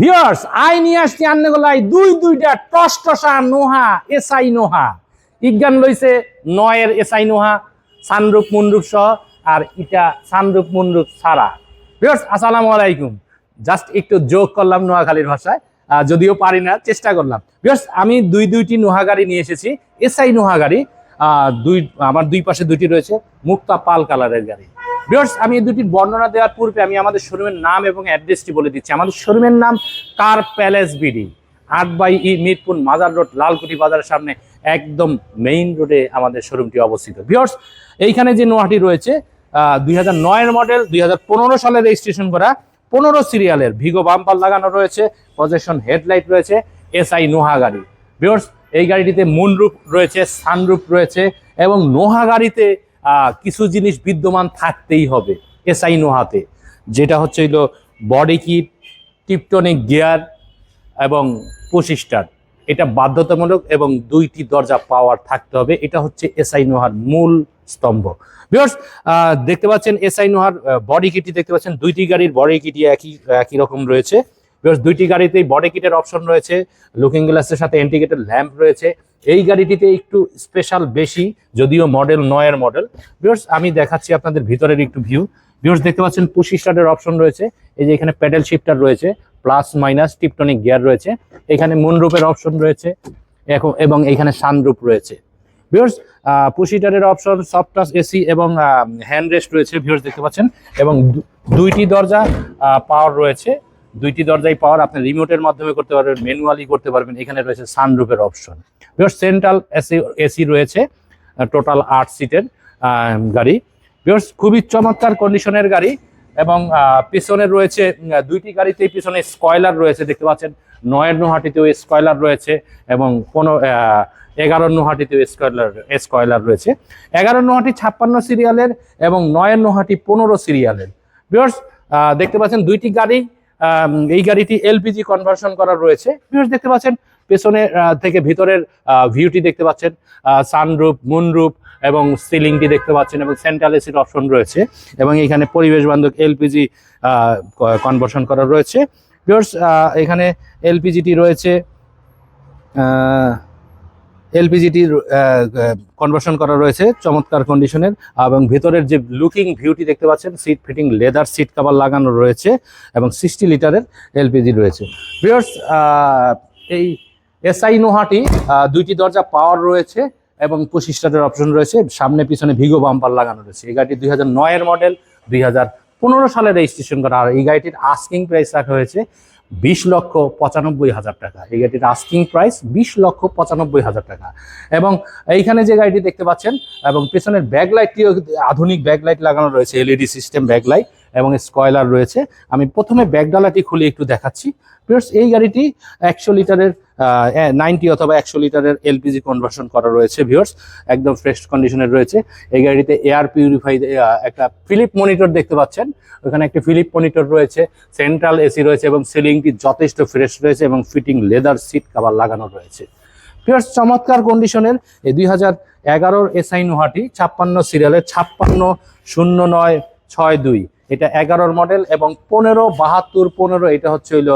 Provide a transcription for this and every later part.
Viewers I নিয়ে আসছি আন্নেগুলাই দুই দুইটা টসটসা নোহা, এসআই নোহা। ইজ্ঞান লইছে নয়ের এসআই নোহা, সানরূপ মুনরূপ সহ, আর ইটা সানরূপ মুনরূপ সারা। ভিউয়ার্স আসসালামু আলাইকুম। জাস্ট একটু যোগ করলাম নোয়াখালীর ভাষায় যদিও পারি না, চেষ্টা করলাম। ভিউয়ার্স আমি দুই দুইটি নোহা গাড়ি নিয়ে এসেছি, এসআই নোহা গাড়ি দুই, আমার দুই পাশে দুইটি রয়েছে, মুক্তা পাল কালারের গাড়ি। ভিউয়ার্স আমি এই দুটির বর্ণনা দেওয়ার পূর্বে আমি আমাদের শোরুমের নাম এবং অ্যাড্রেসটি বলে দিচ্ছি। আমাদের শোরুমের নাম কার প্যালেস বিডি, আট by E Mirpur Mazar road Lalkuti বাজারের সামনে একদম মেইন রোডে আমাদের শোরুমটি অবস্থিত। ভিউয়ার্স এইখানে যে নোয়াটি রয়েছে দুই হাজার মডেল দুই হাজার পনেরো সালে রেজিস্ট্রেশন করা পনেরো সিরিয়ালের ভিগো বাম্পার লাগানো রয়েছে পজেশন হেডলাইট রয়েছে এসআই নোহা গাড়ি। ভিউয়ার্স এই গাড়িটিতে মুনরূপ রয়েছে সানরূপ রয়েছে এবং নোহা গাড়িতে কিছু জিনিস বিদ্যমান থাকতেই হবে এসআই নোহাতে। যেটা হচ্ছে হইল বডি কিট টিপটনিক গিয়ার এবং পঁচিশটার এটা বাধ্যতামূলক এবং দুইটি দরজা পাওয়ার থাকতে হবে। এটা হচ্ছে এসআই নোহার মূল স্তম্ভ। বিকজ দেখতে পাচ্ছেন এসআই নোহার বডি কিটি দেখতে পাচ্ছেন। দুইটি গাড়ির বডি কিটই একই একই রকম রয়েছে। বিকজ দুইটি গাড়িতেই বডি কিটের অপশন রয়েছে লুকিং গ্লাসের সাথে ইন্ডিকেটর ল্যাম্প রয়েছে। এই গাড়িটিতে একটু স্পেশাল বেশি, যদিও মডেল নয়ের মডেল বিকজ আমি দেখাচ্ছি আপনাদের ভিতরের একটু ভিউ ভিউর্স দেখতে পাচ্ছেন পুশি স্টার্টের অপশন রয়েছে। এই যে এখানে প্যাডেল শিফটার রয়েছে প্লাস মাইনাস টিপটনিক গিয়ার রয়েছে। এখানে মুনরূপের অপশন রয়েছে, এখন এবং এখানে সানরূপ রয়েছে। ভিউর্স পুশিটারের অপশন সফট টাচ এসি এবং হ্যান্ড রেস্ট রয়েছে ভিউর্স দেখতে পাচ্ছেন। এবং দুইটি দরজা পাওয়ার রয়েছে। দুইটি দরজাই পাওয়ার, আপনি রিমোটের মাধ্যমে করতে পারবেন ম্যানুয়ালি করতে পারবেন, এখানে রয়েছে সানরূপের option viewers central AC AC রয়েছে টোটাল আট সিটের গাড়ি। ভিউর্স খুবই চমৎকার কন্ডিশনের গাড়ি এবং পিছনে রয়েছে দুইটি গাড়িতেই পিছনে স্কয়লার রয়েছে, দেখতে পাচ্ছেন? নয়ের নোহাটিতেও স্কয়লার রয়েছে এবং কোনো এগারো নোহাটিতেও স্কয়লার স্কয়লার রয়েছে। এগারো নোহাটি ছাপ্পান্ন সিরিয়ালের এবং নয়ের নোহাটি পনেরো সিরিয়ালের ভিউর্স দেখতে পাচ্ছেন দুইটি গাড়ি এই গাড়িটি এলপিজি কনভার্সন করা রয়েছে। দেখতে পাচ্ছেন, পেছনে থেকে ভিতরের ভিউটি দেখতে পাচ্ছেন সানরুপ মুনরুপ এবং সিলিংটি দেখতে পাচ্ছেন এবং সেন্ট্রাল এসির অপশন রয়েছে এবং এখানে পরিবেশ বান্ধব এলপিজি কনভার্সন করা রয়েছে। এখানে এলপিজিটি রয়েছে এলপিজিটি কনভার্সন করা রয়েছে চমৎকার কন্ডিশনের এবং ভেতরের যে লুকিং ভিউটি দেখতে পাচ্ছেন seat fitting leather seat cover লাগানো রয়েছে এবং সিক্সটি লিটারের এলপিজি রয়েছে। ভিউর্স এই এসআই নোহাটি দুইটি দরজা পাওয়ার রয়েছে এবং পঁচিশ টাকার অপশন রয়েছে। সামনে পিছনে ভিগো বাম্পার লাগানো রয়েছে। এই গাড়িটি দুই হাজার মডেল দুই হাজার পনেরো সালে রেজিস্ট্রেশন করা। আর এই গাড়িটির আস্কিং প্রাইস রাখা হয়েছে বিশ লক্ষ পঁচানব্বই হাজার টাকা। এই গাড়িটির আস্কিং প্রাইস বিশ লক্ষ পঁচানব্বই হাজার টাকা। এবং এইখানে যে গাড়িটি দেখতে পাচ্ছেন, এবং পেছনের ব্যাকলাইটটিও আধুনিক ব্যাকলাইট লাগানো রয়েছে এলইডি সিস্টেম ব্যাকলাইট এবং স্কয়লার রয়েছে। আমি প্রথমে ব্যাকডালাটি খুলে একটু দেখাচ্ছি। প্লাস এই গাড়িটি একশো লিটারের নাইনটি অথবা একশো লিটারের এলপিজি কনভার্সন করা রয়েছে ভিওর্স একদম ফ্রেশ কন্ডিশনের রয়েছে। এই গাড়িতে এয়ার পিউরিফাই একটা ফিলিপ মনিটর দেখতে পাচ্ছেন। ওখানে একটি ফিলিপ মনিটর রয়েছে সেন্ট্রাল এসি রয়েছে এবং সিলিংটি যথেষ্ট ফ্রেশ রয়েছে এবং ফিটিং লেদার সিট কাভার লাগানো রয়েছে। পিওর চমৎকার কন্ডিশনের এই দুই হাজার এগারোর এসআই নোহাটি ছাপ্পান্ন সিরিয়ালের ছাপ্পান্ন শূন্য নয় ছয় দুই। এটা এগারোর মডেল এবং পনেরো, বাহাত্তর, পনেরো, এটা হচ্ছে হইল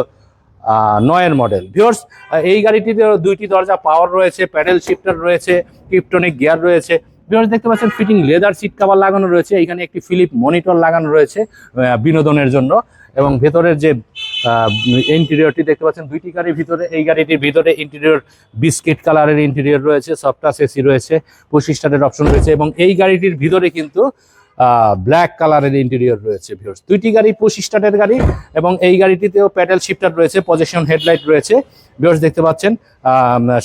নয়ের মডেল ভিওর্স এই গাড়িটিতে দুইটি দরজা পাওয়ার রয়েছে প্যাডেল শিফটার রয়েছে টিপটনিক গিয়ার রয়েছে। ভিওর্স দেখতে পাচ্ছেন ফিটিং লেদার সিট কাভার লাগানো রয়েছে। এখানে একটি ফিলিপ মনিটর লাগানো রয়েছে বিনোদনের জন্য। এবং ভেতরের যে ইন্টেরিয়রটি দেখতে পাচ্ছেন, দুইটি গাড়ির ভিতরে, এই গাড়িটির ভিতরে ইন্টেরিয়র বিস্কিট কালারের ইন্টেরিয়র রয়েছে সফটাস এসি রয়েছে পঁচিশ স্টারের অপশন রয়েছে এবং এই গাড়িটির ভিতরে কিন্তু ব্ল্যাক কালারের ইন্টেরিয়র রয়েছে ভিউর্স দুইটি গাড়ি, পঁচিশ স্টারের গাড়ি, এবং এই গাড়িটিতেও প্যাডেল শিফটার রয়েছে পজিশন হেডলাইট রয়েছে। ভিউর্স দেখতে পাচ্ছেন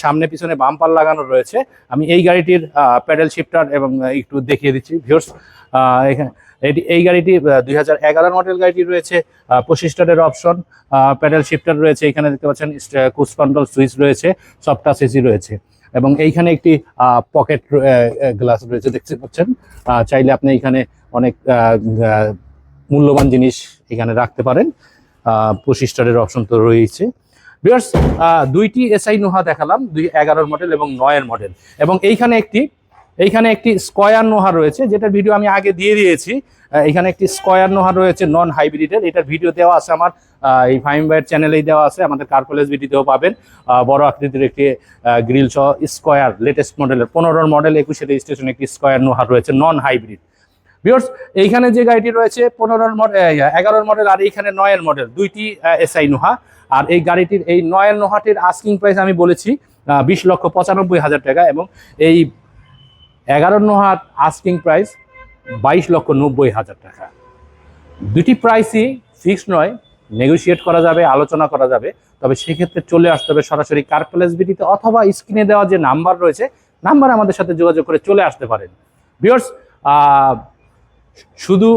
সামনে, পিছনে বাম্পার লাগানো রয়েছে। আমি এই গাড়িটির প্যাডেল শিফটার এবং একটু দেখিয়ে দিচ্ছি ভিউর্স এখানে, এটি, এই গাড়িটি দুই হাজার এগারো মডেল গাড়িটি রয়েছে পঁচিশ স্টারের অপশন প্যাডেল শিফটার রয়েছে। এখানে দেখতে পাচ্ছেন কুচ কন্ট্রোল সুইচ রয়েছে সফটাস এসি রয়েছে। এবং এইখানে একটি পকেট গ্লাস রয়েছে, দেখতে পাচ্ছেন। চাইলে আপনি এখানে অনেক মূল্যবান জিনিস এখানে রাখতে পারেন। পঁচিশ অপশন তো রয়েছে। বিয়ার্স দুইটি এসআই নোহা দেখালাম, দুই এগারোর মডেল এবং নয়ের মডেল। এবং এইখানে একটি এইখানে একটি স্কয়ার নোহা রয়েছে, যেটার ভিডিও আমি আগে দিয়ে দিয়েছি। এখানে একটি স্কয়ার নোহা রয়েছে নন হাইব্রিডের এটার ভিডিও দেওয়া আছে আমার এই ফাইম ভাইয়ের চ্যানেলেই দেওয়া আছে, আমাদের কার কলেজ ভিডিওতেও পাবেন। বড় আকৃতির একটি গ্রিল সহ স্কয়ার লেটেস্ট মডেলের পনেরোর মডেল একুশে রেজিস্ট্রেশন একটি স্কয়ার নোহা রয়েছে নন হাইব্রিড ভিউয়ার্স এইখানে যে গাড়িটি রয়েছে, পনেরোর মডেল এগারোর মডেল আর এইখানে নয়ের মডেল দুইটি এসআই নোহা। আর এই গাড়িটির, এই নয়ের নোহাটির আস্কিং প্রাইস আমি বলেছি বিশ লক্ষ পঁচানব্বই হাজার টাকা এবং এই এগারো নোহার আস্কিং প্রাইস বাইশ লক্ষ নব্বই হাজার টাকা। দুটি প্রাইসই ফিক্সড নয় নেগোশিয়েট করা যাবে, আলোচনা করা যাবে। তবে সেক্ষেত্রে চলে আসতে হবে সরাসরি কার প্লেস বিটিতে অথবা স্ক্রিনে দেওয়া যে নাম্বার রয়েছে নাম্বার আমাদের সাথে যোগাযোগ করে চলে আসতে পারেন। বিয়ার্স শুধু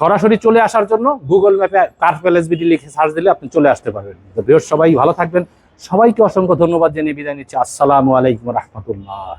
সরাসরি চলে আসার জন্য গুগল ম্যাপে কার প্যালেস বিটি লিখে সার্চ দিলে আপনি চলে আসতে পারবেন। বিয়ার্স সবাই ভালো থাকবেন। সবাইকে অসংখ্য ধন্যবাদ জানিয়ে বিদায় নিচ্ছি। আসসালামু আলাইকুম রহমতুল্লাহ।